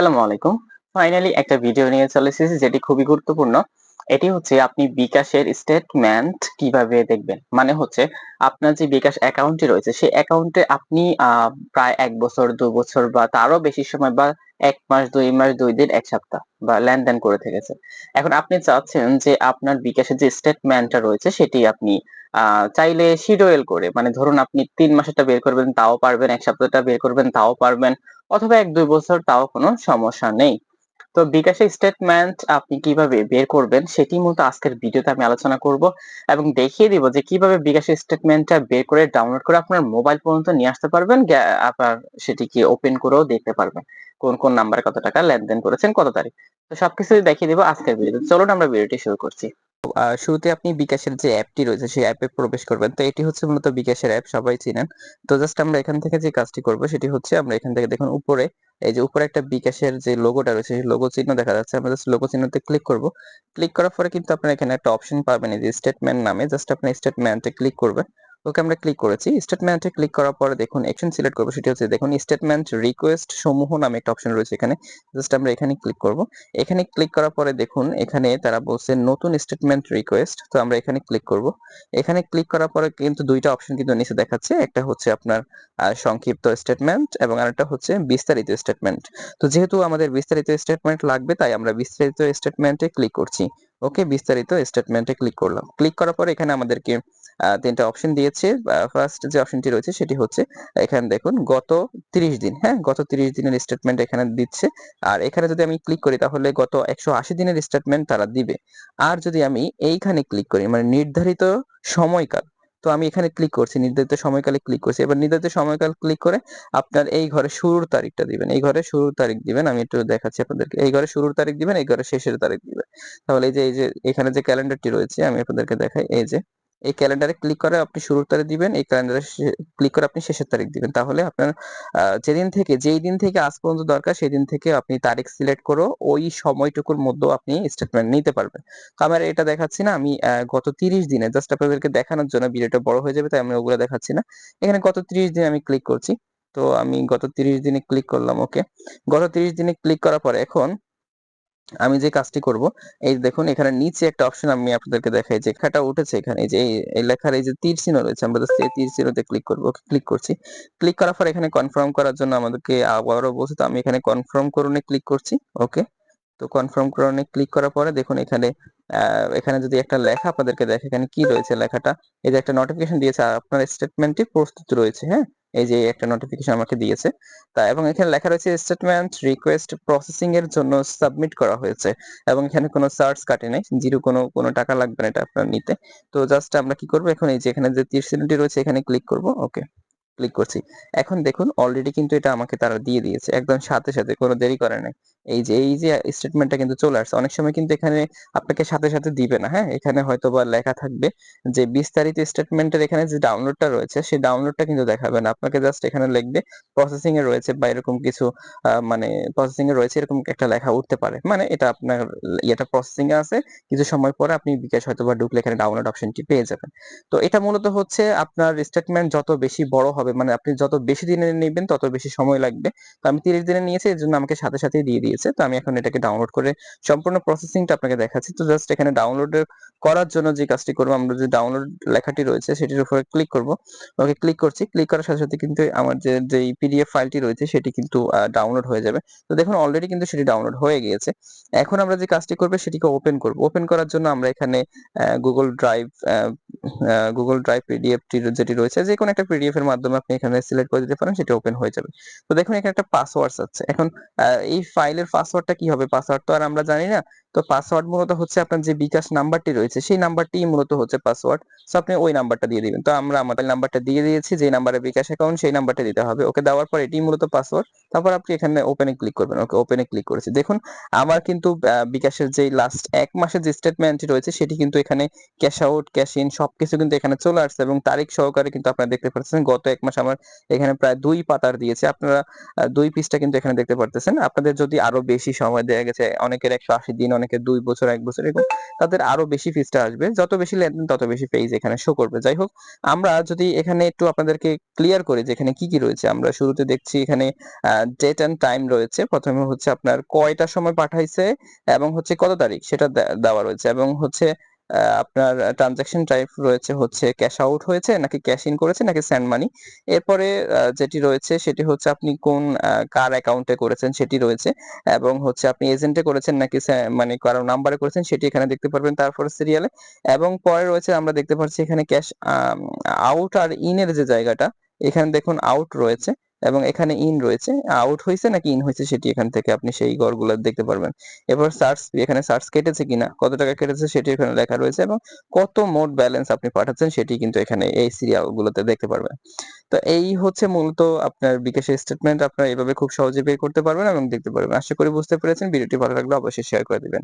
আসসালামু আলাইকুম। ফাইনালি একটা ভিডিও নিয়ে চলে এসেছি যেটি খুবই গুরুত্বপূর্ণ। এটি হচ্ছে আপনি বিকাশের স্টেটমেন্ট কীভাবে দেখবেন? মানে হচ্ছে আপনার যে বিকাশ অ্যাকাউন্টটি রয়েছে, সেই অ্যাকাউন্টে আপনি প্রায় এক বছর, দু বছর বা তারও বেশি সময় বা এক মাস, দুই মাস, দুই দিন, এক সপ্তাহ বা লেনদেন করে থেকেছে এখন আপনি চাচ্ছেন যে আপনার বিকাশের যে স্টেটমেন্টটা রয়েছে, সেটি আপনি চাইলে শিডিউল করে মানে ধরুন আপনি তিন মাসেরটা বের করবেন, তাও পারবেন, এক সপ্তাহটা বের করবেন, তাও পারবেন অথবা এক দুই বছর তাও কোনো সমস্যা নেই। তো বিকাশের স্টেটমেন্ট আপনি কীভাবে বের করবেন সেটি মূলত আজকের ভিডিওতে আমি আলোচনা করব এবং দেখিয়ে দিব যে কীভাবে বিকাশের স্টেটমেন্টটা বের করে ডাউনলোড করে আপনার মোবাইল পর্যন্ত নিয়ে আসতে পারবেন আপনার সেটিকে ওপেন করেও দেখতে পারবেন। কোন কোন নাম্বারে কত টাকা লেনদেন করেছেন, কত তারিখ। তো সবকিছু দেখিয়ে দিব আজকের ভিডিওতে চলুন আমরা ভিডিওটি শুরু করছি। শুরুতে আপনি বিকাশের যে অ্যাপটি রয়েছে, সেই অ্যাপে প্রবেশ করবেন। তো এটি হচ্ছে মূলত বিকাশের অ্যাপ, সবাই চিনেন। তো জাস্ট আমরা এখান থেকে যে কাজটি করব, সেটি হচ্ছে আমরা এখান থেকে দেখুন উপরে, এই যে উপরে একটা বিকাশের যে লোগোটা রয়েছে, সেই লোগো চিহ্ন দেখা যাচ্ছে। আমরা জাস্ট লোগো চিহ্নতে ক্লিক করব। ক্লিক করার পরে কিন্তু আপনারা এখানে একটা অপশন পাবেন, এই যে স্টেটমেন্ট নামে। জাস্ট আপনি স্টেটমেন্টে ক্লিক করবেন। ওকে আমরা ক্লিক করেছি। স্টেটমেন্টে ক্লিক করার পরে দেখুন অপশন সিলেক্ট করব সেটি হচ্ছে দেখুন স্টেটমেন্ট রিকোয়েস্ট সমূহ নামে একটা অপশন রয়েছে এখানে। জাস্ট আমরা এখানে ক্লিক করব। এখানে ক্লিক করার পরে দেখুন, এখানে তারা বলছে নতুন স্টেটমেন্ট রিকোয়েস্ট তো আমরা এখানে ক্লিক করব। এখানে ক্লিক করার পরে কিন্তু দুইটা অপশন কিন্তু নিচে দেখাচ্ছে। একটা হচ্ছে আপনার সংক্ষিপ্ত স্টেটমেন্ট এবং আরেকটা হচ্ছে বিস্তারিত স্টেটমেন্ট তো যেহেতু আমাদের বিস্তারিত স্টেটমেন্ট লাগবে, তাই আমরা বিস্তারিত স্টেটমেন্টে ক্লিক করছি। ওকে, বিস্তারিত স্টেটমেন্টে ক্লিক করলাম। ক্লিক করার পর এখানে আমাদেরকে তিনটা অপশন দিয়েছে। ফার্স্ট যে অপশনটি রয়েছে সেটি হচ্ছে, এখানে দেখুন, গত 30 দিন হ্যাঁ? গত 30 দিনের স্টেটমেন্ট এখানে দিচ্ছে। আর এখানে যদি আমি ক্লিক করি তাহলে গত একশো আশি দিনের স্টেটমেন্ট তারা দিবে। আর যদি আমি এইখানে ক্লিক করি মানে নির্ধারিত সময়কাল তো আমি এখানে ক্লিক করছি, নির্ধারিত সময়কালে ক্লিক করছি। এবার নির্ধারিত সময়কাল ক্লিক করে আপনার এই ঘরে শুরুর তারিখটা দিবেন। এই ঘরে শুরুর তারিখ দিবেন, আমি একটু দেখাচ্ছি আপনাদেরকে। এই ঘরে শুরুর তারিখ দিবেন, এই ঘরে শেষের তারিখ দিবেন। তাহলে এই যে এই যে, এখানে যে ক্যালেন্ডারটি রয়েছে, আমি আপনাদেরকে দেখাই। এই যে এই ক্যালেন্ডারে ক্লিক করে আপনি শুরুর তারিখ দিবেন, এই ক্যালেন্ডারে ক্লিক করে আপনি শেষের তারিখ দিবেন। তাহলে আপনার যেদিন থেকে, যেই দিন থেকে আজ পর্যন্ত দরকার সেই দিন থেকে আপনি তারিখ সিলেক্ট করে ওই সময়টুকুর মধ্যে আপনি স্টেটমেন্ট নিতে পারবেন। তো আমার এটা দেখাচ্ছি না, আমি গত তিরিশ দিনে জাস্ট আপনাদেরকে দেখানোর জন্য ভিডিওটা বড় হয়ে যাবে, তাই আমি ওগুলো দেখাচ্ছি না। এখানে গত তিরিশ দিনে আমি ক্লিক করছি। তো আমি গত তিরিশ দিনে ক্লিক করলাম ওকে গত তিরিশ দিনে ক্লিক করার পরে এখন আমি যে কাজটি করব, এই দেখুন, এখানে নিচে একটা অপশন আমি আপনাদেরকে দেখাই যে লেখাটা উঠেছে এখানে, যে এই- লেখার এই যে তীর চিহ্ন রয়েছে, আমরা এই তীর চিহ্নতে ক্লিক করব ক্লিক করছি। ক্লিক করার পর এখানে কনফার্ম করার জন্য আমাদেরকে আবারও বলছে, তো আমি এখানে কনফার্ম করুনে ক্লিক করছি ওকে তো কনফার্ম করুনে ক্লিক করার পরে দেখুন, এখানে এখানে যদি একটা লেখা আপনাদেরকে দেখে, এখানে কি রয়েছে লেখাটা? এই যে একটা নোটিফিকেশন দিয়েছে, আপনার স্টেটমেন্টটি প্রস্তুত রয়েছে হ্যাঁ? এই যে একটা নোটিফিকেশন আমাকে দিয়েছে। তা এবং এখানে লেখা রয়েছে স্টেটমেন্ট রিকোয়েস্ট প্রসেসিং এর জন্য সাবমিট করা হয়েছে। এবং এখানে কোনো চার্জ কাটে নাই, জিরো কোনো কোনো টাকা লাগবে না এটা আপনার নিতে। তো জাস্ট আমরা কি করব এখন, এই যে এখানে যে তীর রয়েছে, এখানে ক্লিক করব ওকে ক্লিক করছি। এখন দেখুন অলরেডি কিন্তু এটা আমাকে তারা দিয়ে দিয়েছে, একদম সাথে সাথে, কোনো দেরি করে নাই এই যে এই যে স্টেটমেন্টটা কিন্তু চলে আসছে। অনেক সময় কিন্তু এখানে আপনাকে সাথে সাথে দিবে না হ্যাঁ? এখানে হয়তো বা লেখা থাকবে যে, বিস্তারিত স্টেটমেন্টের এখানে যে ডাউনলোডটা রয়েছে সেই ডাউনলোডটা কিন্তু দেখাবে না। আপনাকে জাস্ট এখানে লিখবে প্রসেসিং এ রয়েছে বা এরকম কিছু মানে প্রসেসিং এ রয়েছে এরকম একটা লেখা উঠতে পারে। মানে এটা আপনার ইয়েটা প্রসেসিং এ আছে, কিছু সময় পরে আপনি বিকাশ হয়তো বা ঢুকলে এখানে ডাউনলোড অপশনটি পেয়ে যাবেন। তো এটা মূলত হচ্ছে আপনার স্টেটমেন্ট যত বেশি বড় হবে মানে আপনি যত বেশি দিনে নেবেন, তত বেশি সময় লাগবে। তো আমি তিরিশ দিনে নিয়েছি, এর জন্য আমাকে সাথে সাথেই দিয়ে দিয়েছে। তো আমি এখন এটাকে ডাউনলোড করে সম্পূর্ণ প্রসেসিংটা আপনাকে দেখাচ্ছি। তো জাস্ট এখানে ডাউনলোড করার জন্য যে কাজটি করব, আমরা যে ডাউনলোড লেখাটি রয়েছে সেটির উপরে ক্লিক করব। ওকে ক্লিক করছি। ক্লিক করার সাথে সাথে কিন্তু আমার যে যে পিডিএফ ফাইলটি রয়েছে সেটি কিন্তু ডাউনলোড হয়ে যাবে। তো দেখুন অলরেডি কিন্তু সেটি ডাউনলোড হয়ে গিয়েছে। এখন আমরা যে কাজটি করব সেটিকে ওপেন করব। ওপেন করার জন্য আমরা এখানে Google drive Google drive PDF যেটি রয়েছে যে কোনো একটা পিডিএফ এর মাধ্যমে আপনি এখানে সিলেক্ট করে দিতে পারেন, সেটা ওপেন হয়ে যাবে। তো দেখুন এখানে একটা পাসওয়ার্ড আছে। এখন এই ফাইলের পাসওয়ার্ডটা কি হবে? পাসওয়ার্ড তো আর আমরা জানি না। তো পাসওয়ার্ড মূলত হচ্ছে আপনার যে বিকাশ নাম্বারটি রয়েছে, সেই নাম্বারটি মূলত হচ্ছে পাসওয়ার্ড। সো আপনি ওই নাম্বারটা দিয়ে দিবেন। তো আমরা আমাদের নাম্বারটা দিয়ে দিয়েছি যে নাম্বারে বিকাশ অ্যাকাউন্ট সেই নাম্বারটা দিতে হবে। ওকে, দেওয়ার পর এটি মূলত পাসওয়ার্ড। তারপর আপনি এখানে ওপেনে ক্লিক করবেন। ওকে ওপেনে ক্লিক করেছি। দেখুন, আমার কিন্তু বিকাশের যে লাস্ট এক মাসের যে স্টেটমেন্টটি রয়েছে, সেটি কিন্তু এখানে ক্যাশ আউট ক্যাশ ইন সবকিছু কিন্তু এখানে চলে আসছে এবং তারিখ সহকারে কিন্তু আপনারা দেখতে পাচ্ছেন গত এক মাস আমার এখানে প্রায় দুই পাতার দিয়েছে। আপনারা দুই পিসটা কিন্তু এখানে দেখতে পারতেছেন। আপনাদের যদি আরও বেশি সময় দেওয়া গেছে, অনেকের একশো আশি দিন, অনেকের দুই বছর, এক বছর, এরকম তাদের আরও বেশি ফিজটা আসবে। যত বেশি লেনদেন, তত বেশি পেজ এখানে শো করবে। যাই হোক, আমরা যদি এখানে একটু আপনাদেরকে ক্লিয়ার করি যে এখানে কি কি রয়েছে, আমরা শুরুতে দেখছি এখানে ডেট অ্যান্ড টাইম রয়েছে। প্রথমে হচ্ছে আপনার কয়টা সময় পাঠাইছে এবং হচ্ছে কত তারিখ সেটা দেওয়া রয়েছে এবং হচ্ছে আপনার ট্রানজাকশন টাইপ রয়েছে হচ্ছে ক্যাশ আউট হয়েছে নাকি ক্যাশ ইন করেছে নাকি স্যান্ড মানি এরপরে যেটি রয়েছে সেটি হচ্ছে আপনি কোন কার অ্যাকাউন্টে করেছেন সেটি রয়েছে এবং হচ্ছে আপনি এজেন্টে করেছেন নাকি মানে কারও নাম্বারে করেছেন সেটি এখানে দেখতে পারবেন তারপরে সিরিয়ালে এবং পরে রয়েছে আমরা দেখতে পাচ্ছি এখানে ক্যাশ আউট আর ইনের যে জায়গাটা, এখানে দেখুন আউট রয়েছে। এবং এখানে ইন রয়েছে। আউট হয়েছে নাকি ইন হয়েছে সেটি এখান থেকে আপনি সেই ঘরগুলো দেখতে পারবেন। এবার সার্চ এখানে সার্চ কেটেছে কিনা, কত টাকা কেটেছে সেটি এখানে লেখা রয়েছে এবং কত মোট ব্যালেন্স আপনি পাঠাচ্ছেন সেটি কিন্তু এখানে এই সিরিয়াল গুলোতে দেখতে পারবেন। তো এই হচ্ছে মূলত আপনার বিকাশের স্টেটমেন্ট আপনারা এভাবে খুব সহজে বের করতে পারবেন এবং দেখতে পারবেন। আশা করি বুঝতে পেরেছেন। ভিডিওটি ভালো লাগলে অবশ্যই শেয়ার করে দিবেন।